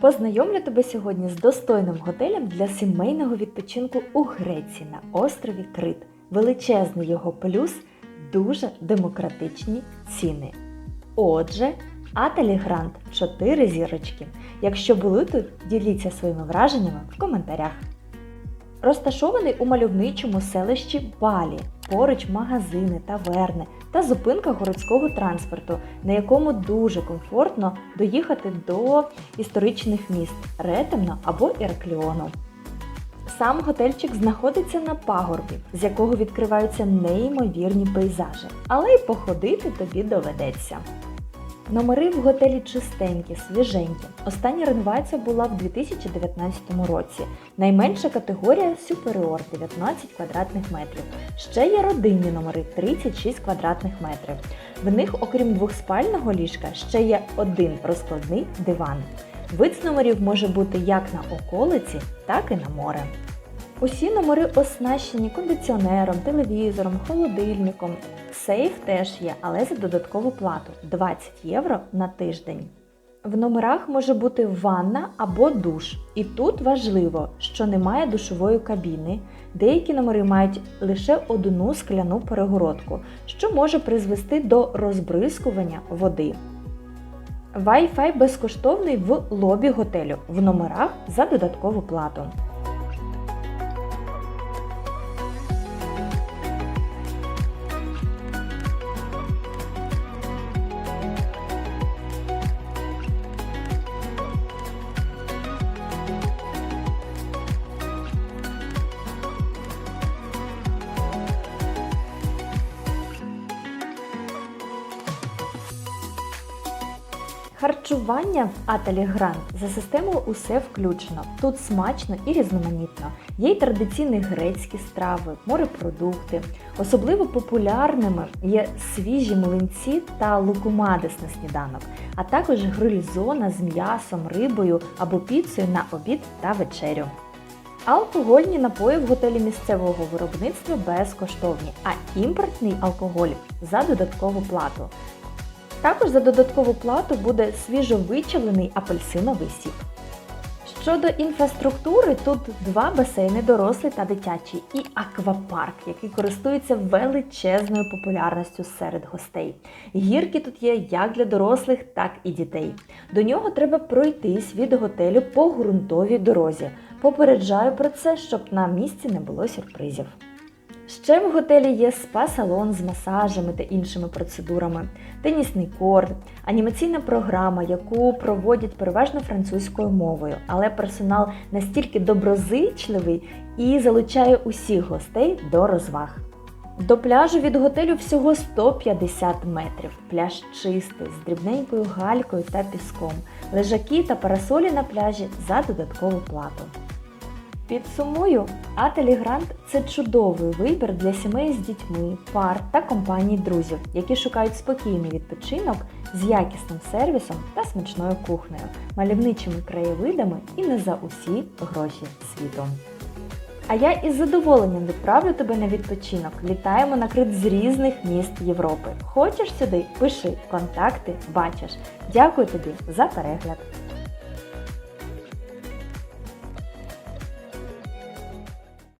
Познайомлю тебе сьогодні з достойним готелем для сімейного відпочинку у Греції на острові Крит. Величезний його плюс дуже демократичні ціни. Отже, Ателі Грант 4 зірочки. Якщо були тут, діліться своїми враженнями в коментарях. Розташований у мальовничому селищі Балі, поруч магазини, таверни та зупинка городського транспорту, на якому дуже комфортно доїхати до історичних міст Ретемно або Іракліону. Сам готельчик знаходиться на пагорбі, з якого відкриваються неймовірні пейзажі, але й походити тобі доведеться. Номери в готелі чистенькі, свіженькі. Остання реновація була в 2019 році. Найменша категорія Superior 19 квадратних метрів. Ще є родинні номери 36 квадратних метрів. В них, окрім двохспального ліжка, ще є один розкладний диван. Вид з номерів може бути як на околиці, так і на море. Усі номери оснащені кондиціонером, телевізором, холодильником. Сейф теж є, але за додаткову плату 20 євро на тиждень. В номерах може бути ванна або душ. І тут важливо, що немає душової кабіни. Деякі номери мають лише одну скляну перегородку, що може призвести до розбризкування води. Wi-Fi безкоштовний в лобі готелю в номерах за додаткову плату. Харчування в Аталі Грант за системою усе включено. Тут смачно і різноманітно. Є й традиційні грецькі страви, морепродукти. Особливо популярними є свіжі млинці та лукумадис на сніданок, а також гриль-зона з м'ясом, рибою або піцею на обід та вечерю. Алкогольні напої в готелі місцевого виробництва безкоштовні, а імпортний алкоголь за додаткову плату. Також за додаткову плату буде свіжовичавлений апельсиновий сік. Щодо інфраструктури, тут два басейни дорослий та дитячий і аквапарк, який користується величезною популярністю серед гостей. Гірки тут є як для дорослих, так і дітей. До нього треба пройтись від готелю по ґрунтовій дорозі. Попереджаю про це, щоб на місці не було сюрпризів. Ще в готелі є спа-салон з масажами та іншими процедурами, тенісний корт, анімаційна програма, яку проводять переважно французькою мовою, але персонал настільки доброзичливий і залучає усіх гостей до розваг. До пляжу від готелю всього 150 метрів. Пляж чистий, з дрібненькою галькою та піском, лежаки та парасолі на пляжі за додаткову плату. Підсумую, Ателі Грант це чудовий вибір для сімей з дітьми, пар та компаній друзів, які шукають спокійний відпочинок з якісним сервісом та смачною кухнею, мальовничими краєвидами і не за усі гроші світу. А я із задоволенням відправлю тебе на відпочинок. Літаємо на крит з різних міст Європи. Хочеш сюди? Пиши контакти, бачиш. Дякую тобі за перегляд.